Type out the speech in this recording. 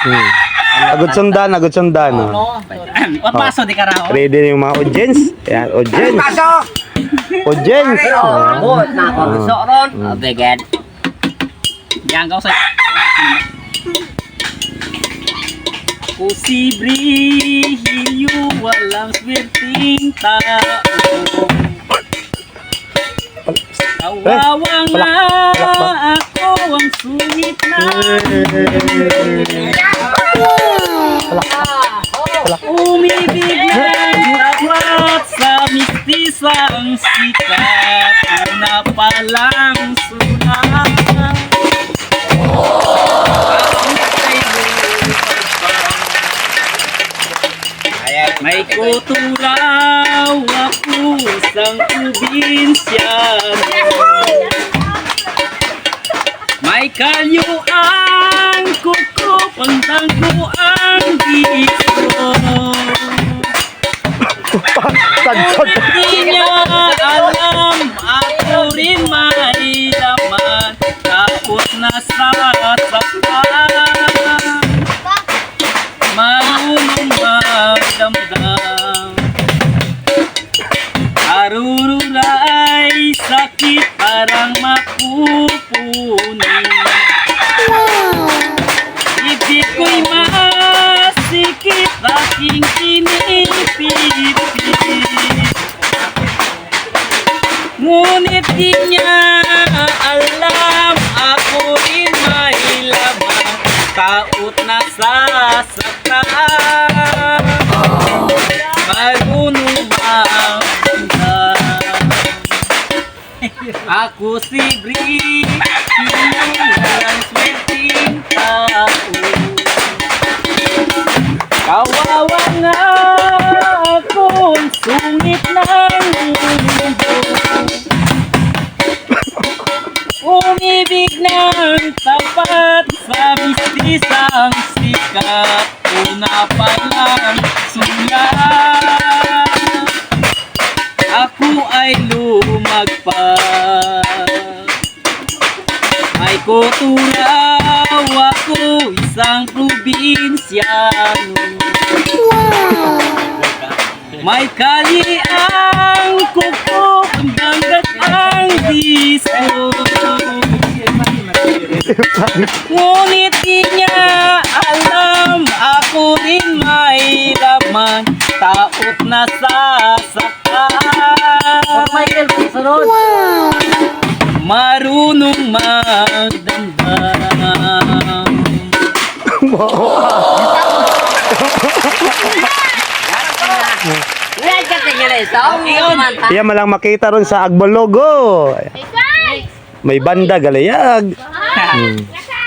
Hmm. Agad sundan, agad sundan. Oh. No. What paso di karaho? Ready na yung mga audience. Ayan, audience. Pasok! Audience. Oh, na ako gusto ron. Mm. Bigyan. Yan ka sa. Posible hilyo walang swerting tao. Kawawa nga ako ang sungit na Umibig ng dapat sa mistisang sikat Una pa lang sunat May kutulaw ako isang probinsya May kalyuan kuko pangtangko ang dito Tagsod. Di niya alam ako rin may laman Tapos nasa saktan Marunong magdamdam Arururay sakit parang mapupunin Ngunit di niya alam ako rin may laman Taot na sasaktan magdamdam Ako si Bri Sinulang swerting tao. Kawawa nga akong sungit ng Umibig ng tapat sa mistisang sikat. Una pa lang sulat. Ako ay lumagpas. Ay kutulaw ako isang probinsyano May kali ang kuko Ngunit di niya alam ako rin may laman Taot na sasaktan Michael, sunod. Marunong magdamdam Yan ka tingin ito. Yun. Iya malang makita ron sa Agbologo. May banda galayag. 嗯。